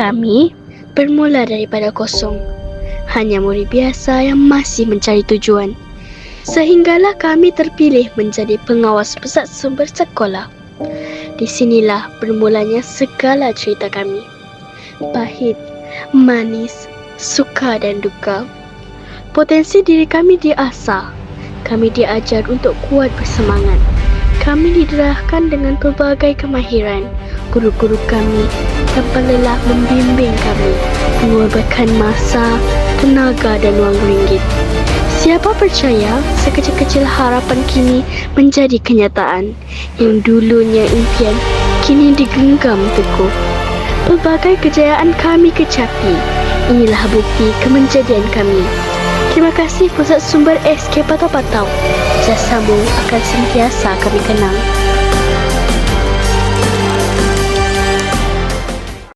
Kami bermula daripada kosong. Hanya murid biasa yang masih mencari tujuan. Sehinggalah kami terpilih menjadi pengawas pusat sumber sekolah. Di sinilah bermulanya segala cerita kami. Pahit, manis, suka dan duka. Potensi diri kami diasah. Kami diajar untuk kuat bersemangat. Kami diderahkan dengan pelbagai kemahiran. Guru-guru kami tanpa lelah membimbing kami, mengorbankan masa, tenaga dan wang ringgit. Siapa percaya sekecil-kecil harapan kini menjadi kenyataan yang dulunya impian kini digenggam teguh. Pelbagai kejayaan kami kecapi. Inilah bukti kemenjadian kami. Terima kasih Pusat Sumber SK Patau Patau. Jasamu akan sentiasa kami kenang.